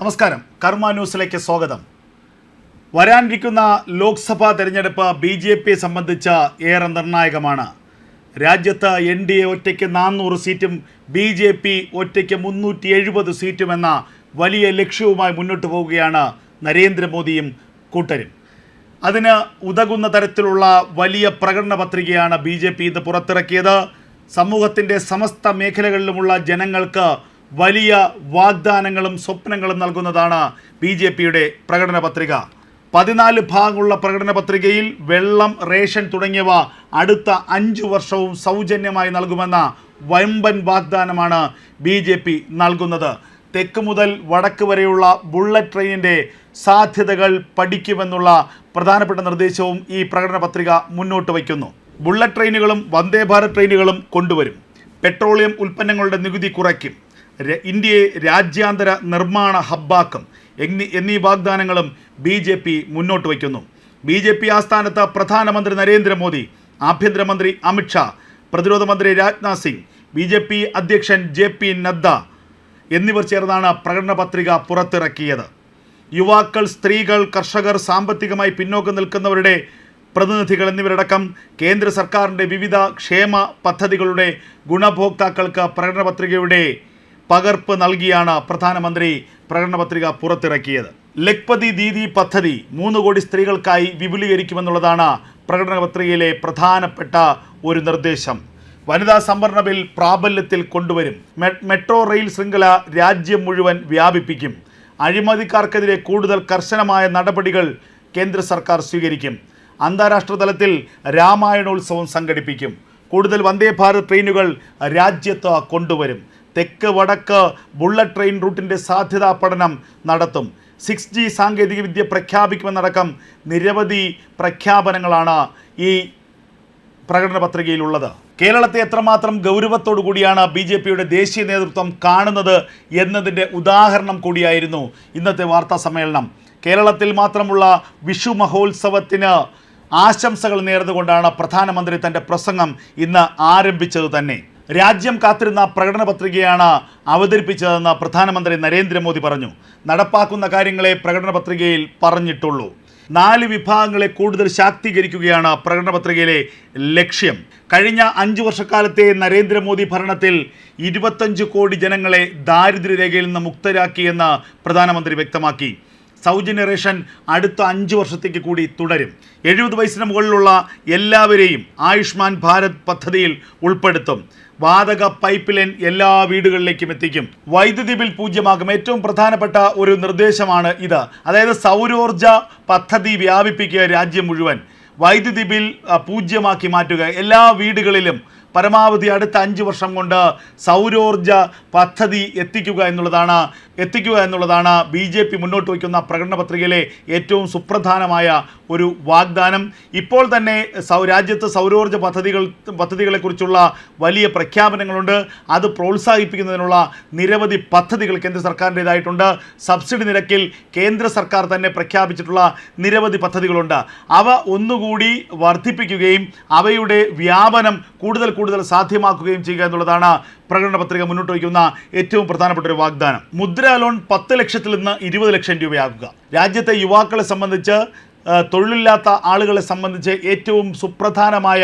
നമസ്കാരം. കർമ്മ ന്യൂസിലേക്ക് സ്വാഗതം. വരാനിരിക്കുന്ന ലോക്സഭാ തെരഞ്ഞെടുപ്പ് ബി ജെ പിയെ സംബന്ധിച്ച് ഏറെ നിർണായകമാണ്. രാജ്യത്ത് എൻ ഡി എ ഒറ്റയ്ക്ക് നാനൂറ് സീറ്റും ബി ജെ പി ഒറ്റയ്ക്ക് മുന്നൂറ്റി എഴുപത് സീറ്റും എന്ന വലിയ ലക്ഷ്യവുമായി മുന്നോട്ട് പോവുകയാണ് നരേന്ദ്രമോദിയും കൂട്ടരും. അതിന് ഉതകുന്ന തരത്തിലുള്ള വലിയ പ്രകടന പത്രികയാണ് ബി ജെ പി ഇന്ന് പുറത്തിറക്കിയത്. സമൂഹത്തിന്റെ സമസ്ത മേഖലകളിലുമുള്ള ജനങ്ങൾക്ക് വലിയ വാഗ്ദാനങ്ങളും സ്വപ്നങ്ങളും നൽകുന്നതാണ് ബി ജെ പിയുടെ പ്രകടന പത്രിക. പതിനാല് ഭാഗമുള്ള പ്രകടന പത്രികയിൽ വെള്ളം റേഷൻ തുടങ്ങിയവ അടുത്ത അഞ്ചു വർഷവും സൗജന്യമായി നൽകുമെന്ന വമ്പൻ വാഗ്ദാനമാണ് ബി ജെ പി നൽകുന്നത്. തെക്ക് മുതൽ വടക്ക് വരെയുള്ള ബുള്ളറ്റ് ട്രെയിനിന്റെ സാധ്യതകൾ പഠിക്കുമെന്നുള്ള പ്രധാനപ്പെട്ട നിർദ്ദേശവും ഈ പ്രകടന പത്രിക മുന്നോട്ട് വയ്ക്കുന്നു. ബുള്ളറ്റ് ട്രെയിനുകളും വന്ദേ ഭാരത് ട്രെയിനുകളും കൊണ്ടുവരും. പെട്രോളിയം ഉൽപ്പന്നങ്ങളുടെ നികുതി കുറയ്ക്കും. ഇന്ത്യയെ രാജ്യാന്തര നിർമ്മാണ ഹബ്ബാക്കും എന്നീ എന്നീ വാഗ്ദാനങ്ങളും ബി ജെ പി മുന്നോട്ട് വയ്ക്കുന്നു. ബി ജെ പി ആസ്ഥാനത്ത് പ്രധാനമന്ത്രി നരേന്ദ്രമോദി ആഭ്യന്തരമന്ത്രി അമിത്ഷാ പ്രതിരോധ മന്ത്രി Rajnath Singh B J P അധ്യക്ഷൻ ജെ പി നദ്ദ എന്നിവർ ചേർന്നാണ് പ്രകടന പത്രിക പുറത്തിറക്കിയത്. യുവാക്കൾ സ്ത്രീകൾ കർഷകർ സാമ്പത്തികമായി പിന്നോക്കം നിൽക്കുന്നവരുടെ പ്രതിനിധികൾ എന്നിവരടക്കം കേന്ദ്ര സർക്കാരിന്റെ വിവിധ ക്ഷേമ പദ്ധതികളുടെ ഗുണഭോക്താക്കൾക്ക് പ്രകടന പത്രികയുടെ പകർപ്പ് നൽകിയാണ് പ്രധാനമന്ത്രി പ്രകടന പത്രിക പുറത്തിറക്കിയത്. ലഖ്പതി ദീദി പദ്ധതി മൂന്ന് കോടി സ്ത്രീകൾക്കായി വിപുലീകരിക്കുമെന്നുള്ളതാണ് പ്രകടന പത്രികയിലെ പ്രധാനപ്പെട്ട ഒരു നിർദ്ദേശം. വനിതാ സംവരണ ബിൽ പ്രാബല്യത്തിൽ കൊണ്ടുവരും. മെട്രോ റെയിൽ ശൃംഖല രാജ്യം മുഴുവൻ വ്യാപിപ്പിക്കും. അഴിമതിക്കാർക്കെതിരെ കൂടുതൽ കർശനമായ നടപടികൾ കേന്ദ്ര സർക്കാർ സ്വീകരിക്കും. അന്താരാഷ്ട്ര തലത്തിൽ രാമായണോത്സവം സംഘടിപ്പിക്കും. കൂടുതൽ വന്ദേ ഭാരത് ട്രെയിനുകൾ രാജ്യത്ത് കൊണ്ടുവരും. തെക്ക് വടക്ക് ബുള്ളറ്റ് ട്രെയിൻ റൂട്ടിന്റെ സാധ്യതാ പഠനം നടത്തും. സിക്സ് ജി സാങ്കേതികവിദ്യ പ്രഖ്യാപിക്കുമെന്നടക്കം നിരവധി പ്രഖ്യാപനങ്ങളാണ് ഈ പ്രകടന പത്രികയിലുള്ളത്. കേരളത്തെ എത്രമാത്രം ഗൗരവത്തോടു കൂടിയാണ് ബി ജെ പിയുടെ ദേശീയ നേതൃത്വം കാണുന്നത് എന്നതിന്റെ ഉദാഹരണം കൂടിയായിരുന്നു ഇന്നത്തെ വാർത്താ സമ്മേളനം. കേരളത്തിൽ മാത്രമുള്ള വിഷു മഹോത്സവത്തിന് ആശംസകൾ നേർന്നുകൊണ്ടാണ് പ്രധാനമന്ത്രി തന്റെ പ്രസംഗം ഇന്ന് ആരംഭിച്ചത് തന്നെ. രാജ്യം കാത്തിരുന്ന പ്രകടന പത്രികയാണ് അവതരിപ്പിച്ചതെന്ന് പ്രധാനമന്ത്രി നരേന്ദ്രമോദി പറഞ്ഞു. നടപ്പാക്കുന്ന കാര്യങ്ങളെ പ്രകടന പത്രികയിൽ പറഞ്ഞിട്ടുള്ളൂ. നാല് വിഭാഗങ്ങളെ കൂടുതൽ ശാക്തീകരിക്കുകയാണ് പ്രകടന പത്രികയിലെ ലക്ഷ്യം. കഴിഞ്ഞ അഞ്ചു വർഷക്കാലത്തെ നരേന്ദ്രമോദി ഭരണത്തിൽ ഇരുപത്തഞ്ച് കോടി ജനങ്ങളെ ദാരിദ്ര്യരേഖയിൽ നിന്ന് മുക്തരാക്കിയെന്ന് പ്രധാനമന്ത്രി വ്യക്തമാക്കി. സൗജന്യ റേഷൻ അടുത്ത അഞ്ച് വർഷത്തേക്ക് കൂടി തുടരും. എഴുപത് വയസ്സിന് മുകളിലുള്ള എല്ലാവരെയും ആയുഷ്മാൻ ഭാരത് പദ്ധതിയിൽ ഉൾപ്പെടുത്തും. വാതക പൈപ്പ് ലൈൻ എല്ലാ വീടുകളിലേക്കും എത്തിക്കും. വൈദ്യുതി ബിൽ പൂജ്യമാകും. ഏറ്റവും പ്രധാനപ്പെട്ട ഒരു നിർദ്ദേശമാണ് ഇത്. അതായത് സൗരോർജ പദ്ധതി വ്യാപിപ്പിക്കുക രാജ്യം മുഴുവൻ. വൈദ്യുതി ബിൽ പൂജ്യമാക്കി മാറ്റുക. എല്ലാ വീടുകളിലും പരമാവധി അടുത്ത അഞ്ച് വർഷം കൊണ്ട് സൗരോർജ പദ്ധതി എത്തിക്കുക എന്നുള്ളതാണ് എത്തിക്കുക എന്നുള്ളതാണ് ബി ജെ പി മുന്നോട്ട് വയ്ക്കുന്ന പ്രകടന പത്രികയിലെ ഏറ്റവും സുപ്രധാനമായ ഒരു വാഗ്ദാനം. ഇപ്പോൾ തന്നെ രാജ്യത്ത് സൗരോർജ പദ്ധതികൾ പദ്ധതികളെക്കുറിച്ചുള്ള വലിയ പ്രഖ്യാപനങ്ങളുണ്ട്. അത് പ്രോത്സാഹിപ്പിക്കുന്നതിനുള്ള നിരവധി പദ്ധതികൾ കേന്ദ്ര സർക്കാരിന്റേതായിട്ടുണ്ട്. സബ്സിഡി നിരക്കിൽ കേന്ദ്ര സർക്കാർ തന്നെ പ്രഖ്യാപിച്ചിട്ടുള്ള നിരവധി പദ്ധതികളുണ്ട്. അവ ഒന്നുകൂടി വർദ്ധിപ്പിക്കുകയും അവയുടെ വ്യാപനം കൂടുതൽ കൂടുതൽ സാധ്യമാക്കുകയും ചെയ്യുക എന്നുള്ളതാണ് പ്രകടന പത്രിക മുന്നോട്ട് വയ്ക്കുന്ന ഏറ്റവും പ്രധാനപ്പെട്ട ഒരു വാഗ്ദാനം. മുദ്രാ ലോൺ പത്ത് ലക്ഷത്തിൽ നിന്ന് ഇരുപത് ലക്ഷം രൂപയാക്കുക രാജ്യത്തെ യുവാക്കളെ സംബന്ധിച്ച് തൊഴിലില്ലാത്ത ആളുകളെ സംബന്ധിച്ച് ഏറ്റവും സുപ്രധാനമായ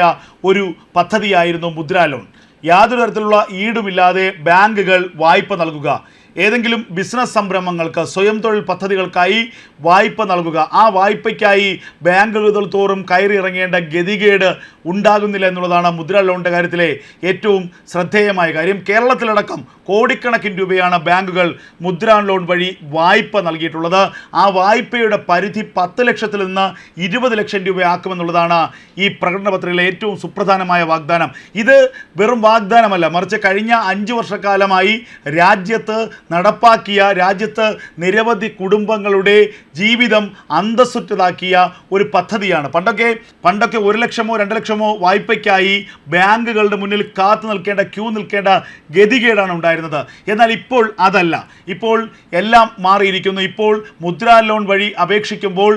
ഒരു പദ്ധതിയായിരുന്നു മുദ്രാ ലോൺ യാതൊരു തരത്തിലുള്ള ഈടുമില്ലാതെ ബാങ്കുകൾ വായ്പ നൽകുക. ഏതെങ്കിലും ബിസിനസ് സംരംഭങ്ങൾക്ക് സ്വയം തൊഴിൽ പദ്ധതികൾക്കായി വായ്പ നൽകുക. ആ വായ്പയ്ക്കായി ബാങ്കുകൾ തോറും കയറി ഇറങ്ങേണ്ട ഗതികേട് ഉണ്ടാകുന്നില്ല എന്നുള്ളതാണ് മുദ്ര ലോണിന്റെ കാര്യത്തിലെ ഏറ്റവും ശ്രദ്ധേയമായ കാര്യം. കേരളത്തിലടക്കം കോടിക്കണക്കിന് രൂപയാണ് ബാങ്കുകൾ മുദ്ര ലോൺ വഴി വായ്പ നൽകിയിട്ടുള്ളത്. ആ വായ്പയുടെ പരിധി പത്ത് ലക്ഷത്തിൽ നിന്ന് ഇരുപത് ലക്ഷം രൂപയാക്കുമെന്നുള്ളതാണ് ഈ പ്രകടന പത്രികയിലെ ഏറ്റവും സുപ്രധാനമായ വാഗ്ദാനം. ഇത് വെറും വാഗ്ദാനമല്ല. മറിച്ച് കഴിഞ്ഞ അഞ്ച് വർഷക്കാലമായി രാജ്യത്ത് നടപ്പാക്കിയ രാജ്യത്ത് നിരവധി കുടുംബങ്ങളുടെ ജീവിതം അന്തസ്സുറ്റതാക്കിയ ഒരു പദ്ധതിയാണ്. പണ്ടൊക്കെ പണ്ടൊക്കെ ഒരു ലക്ഷമോ രണ്ട് ലക്ഷമോ വായ്പയ്ക്കായി ബാങ്കുകളുടെ മുന്നിൽ കാത്തു നിൽക്കേണ്ട ക്യൂ നിൽക്കേണ്ട ഗതികേടാണ് ഉണ്ടായിരുന്നത്. എന്നാൽ ഇപ്പോൾ അതല്ല. ഇപ്പോൾ എല്ലാം മാറിയിരിക്കുന്നു. ഇപ്പോൾ മുദ്രാ ലോൺ വഴി അപേക്ഷിക്കുമ്പോൾ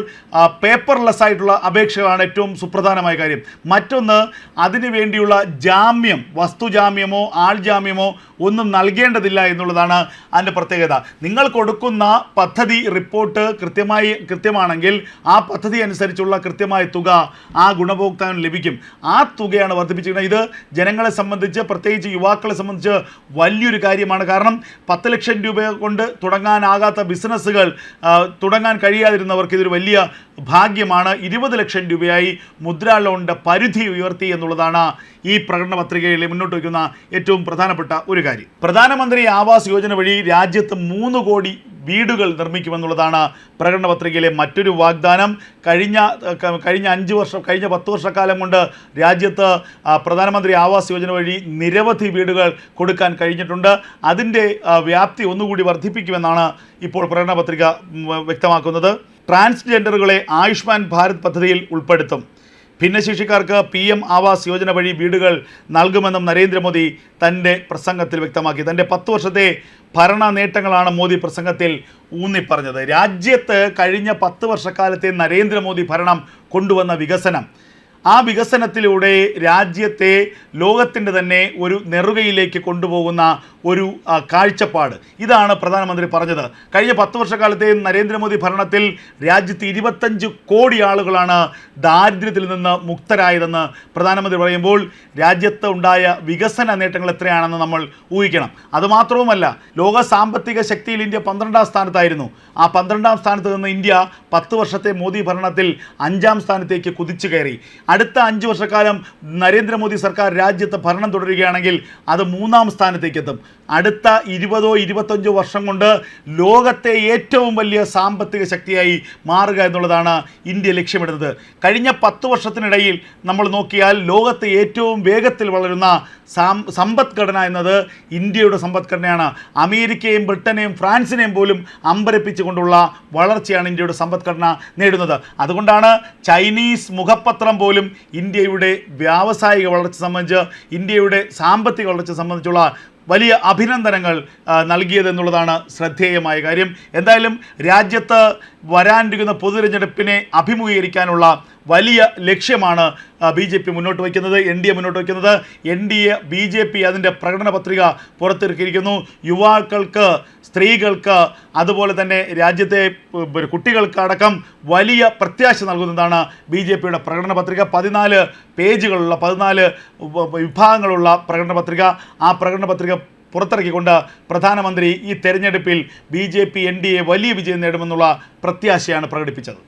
പേപ്പർലെസ് ആയിട്ടുള്ള അപേക്ഷകളാണ് ഏറ്റവും സുപ്രധാനമായ കാര്യം. മറ്റൊന്ന് അതിനു വേണ്ടിയുള്ള ജാമ്യം വസ്തുജാമ്യമോ ആൾ ജാമ്യമോ ഒന്നും നൽകേണ്ടതില്ല എന്നുള്ളതാണ് അതിന്റെ പ്രത്യേകത. നിങ്ങൾ കൊടുക്കുന്ന പദ്ധതി റിപ്പോർട്ട് കൃത്യമായി കൃത്യമാണെങ്കിൽ ആ പദ്ധതി അനുസരിച്ചുള്ള കൃത്യമായ തുക ആ ഗുണഭോക്താവിന് ലഭിക്കും. ആ തുകയാണ് വർദ്ധിപ്പിച്ചിരിക്കുന്നത്. ഇത് ജനങ്ങളെ സംബന്ധിച്ച് പ്രത്യേകിച്ച് യുവാക്കളെ സംബന്ധിച്ച് വലിയൊരു കാര്യമാണ്. കാരണം പത്ത് ലക്ഷം രൂപ കൊണ്ട് തുടങ്ങാനാകാത്ത ബിസിനസ്സുകൾ തുടങ്ങാൻ കഴിയാതിരുന്നവർക്ക് ഇതൊരു വലിയ ഭാഗ്യമാണ് ഇരുപത് ലക്ഷം രൂപയായി മുദ്രാ ലോണിന്റെ പരിധി ഉയർത്തി എന്നുള്ളതാണ് ഈ പ്രകടന പത്രികയിൽ മുന്നോട്ട് വയ്ക്കുന്ന ഏറ്റവും പ്രധാനപ്പെട്ട ഒരു കാര്യം. പ്രധാനമന്ത്രി ആവാസ് യോജന വഴി രാജ്യത്ത് മൂന്ന് കോടി വീടുകൾ നിർമ്മിക്കുമെന്നുള്ളതാണ് പ്രകടന പത്രികയിലെ മറ്റൊരു വാഗ്ദാനം. കഴിഞ്ഞ കഴിഞ്ഞ അഞ്ച് വർഷം കഴിഞ്ഞ പത്ത് വർഷക്കാലം കൊണ്ട് രാജ്യത്ത് പ്രധാനമന്ത്രി ആവാസ് യോജന വഴി നിരവധി വീടുകൾ കൊടുക്കാൻ കഴിഞ്ഞിട്ടുണ്ട്. അതിന്റെ വ്യാപ്തി ഒന്നുകൂടി വർദ്ധിപ്പിക്കുമെന്നാണ് ഇപ്പോൾ പ്രകടന പത്രിക വ്യക്തമാക്കുന്നത്. ട്രാൻസ്ജെൻഡറുകളെ ആയുഷ്മാൻ ഭാരത് പദ്ധതിയിൽ ഉൾപ്പെടുത്തും. ഭിന്നശേഷിക്കാർക്ക് പി എം ആവാസ് യോജന വഴി വീടുകൾ നൽകുമെന്നും നരേന്ദ്രമോദി തന്റെ പ്രസംഗത്തിൽ വ്യക്തമാക്കി. തന്റെ പത്ത് വർഷത്തെ ഭരണ നേട്ടങ്ങളാണ് മോദി പ്രസംഗത്തിൽ ഊന്നിപ്പറഞ്ഞത്. രാജ്യത്ത് കഴിഞ്ഞ പത്ത് വർഷക്കാലത്തെ നരേന്ദ്രമോദി ഭരണം കൊണ്ടുവന്ന വികസനം ആ വികസനത്തിലൂടെ രാജ്യത്തെ ലോകത്തിന്റെ തന്നെ ഒരു നെറുകയിലേക്ക് കൊണ്ടുപോകുന്ന ഒരു കാഴ്ചപ്പാട്. ഇതാണ് പ്രധാനമന്ത്രി പറഞ്ഞത്. കഴിഞ്ഞ പത്ത് വർഷക്കാലത്തെ നരേന്ദ്രമോദി ഭരണത്തിൽ രാജ്യത്ത് ഇരുപത്തഞ്ച് കോടി ആളുകളാണ് ദാരിദ്ര്യത്തിൽ നിന്ന് മുക്തരായതെന്ന് പ്രധാനമന്ത്രി പറയുമ്പോൾ രാജ്യത്ത് ഉണ്ടായ വികസന നേട്ടങ്ങൾ എത്രയാണെന്ന് നമ്മൾ ഊഹിക്കണം. അതുമാത്രവുമല്ല ലോക സാമ്പത്തിക ശക്തിയിൽ ഇന്ത്യ പന്ത്രണ്ടാം സ്ഥാനത്തായിരുന്നു. ആ പന്ത്രണ്ടാം സ്ഥാനത്ത് നിന്ന് ഇന്ത്യ പത്ത് വർഷത്തെ മോദി ഭരണത്തിൽ അഞ്ചാം സ്ഥാനത്തേക്ക് കുതിച്ചു കയറി. അടുത്ത അഞ്ച് വർഷക്കാലം നരേന്ദ്രമോദി സർക്കാർ രാജ്യത്ത് ഭരണം തുടരുകയാണെങ്കിൽ അത് മൂന്നാം സ്ഥാനത്തേക്ക് എത്തും അടുത്ത ഇരുപതോ ഇരുപത്തഞ്ചോ വർഷം കൊണ്ട് ലോകത്തെ ഏറ്റവും വലിയ സാമ്പത്തിക ശക്തിയായി മാറുക എന്നുള്ളതാണ് ഇന്ത്യ ലക്ഷ്യമിടുന്നത്. കഴിഞ്ഞ പത്ത് വർഷത്തിനിടയിൽ നമ്മൾ നോക്കിയാൽ ലോകത്തെ ഏറ്റവും വേഗത്തിൽ വളരുന്ന സാം സമ്പദ്ഘടന എന്നത് ഇന്ത്യയുടെ സമ്പദ്ഘടനയാണ്. അമേരിക്കയും ബ്രിട്ടനെയും ഫ്രാൻസിനെയും പോലും അമ്പരപ്പിച്ചുകൊണ്ടുള്ള വളർച്ചയാണ് ഇന്ത്യയുടെ സമ്പദ്ഘടന നേടുന്നത്. അതുകൊണ്ടാണ് ചൈനീസ് മുഖപത്രം പോലും ഇന്ത്യയുടെ വ്യാവസായിക വളർച്ച സംബന്ധിച്ച് ഇന്ത്യയുടെ സാമ്പത്തിക വളർച്ച സംബന്ധിച്ചുള്ള വലിയ അഭിനന്ദനങ്ങൾ നൽകിയതെന്നുള്ളതാണ് ശ്രദ്ധേയമായ കാര്യം. എന്തായാലും രാജ്യത്ത് വരാനിരിക്കുന്ന പൊതുതിരഞ്ഞെടുപ്പിനെ അഭിമുഖീകരിക്കാനുള്ള വലിയ ലക്ഷ്യമാണ് ബി ജെ പി മുന്നോട്ട് വയ്ക്കുന്നത് എൻ ഡി എ മുന്നോട്ട് വയ്ക്കുന്നത്. N D A B J P അതിന്റെ പ്രകടന പത്രിക പുറത്തിറക്കിയിരിക്കുന്നു. യുവാക്കൾക്ക് സ്ത്രീകൾക്ക് അതുപോലെ തന്നെ രാജ്യത്തെ കുട്ടികൾക്ക് അടക്കം വലിയ പ്രത്യാശ നൽകുന്നതാണ് ബി ജെ പിയുടെ പ്രകടന പത്രിക. പതിനാല് പേജുകളുള്ള പതിനാല് വിഭാഗങ്ങളുള്ള പ്രകടന പത്രിക. ആ പ്രകടന പത്രിക പുറത്തിറക്കിക്കൊണ്ട് പ്രധാനമന്ത്രി ഈ തെരഞ്ഞെടുപ്പിൽ B J P N D A വലിയ വിജയം നേടുമെന്നുള്ള പ്രത്യാശയാണ് പ്രകടിപ്പിച്ചത്.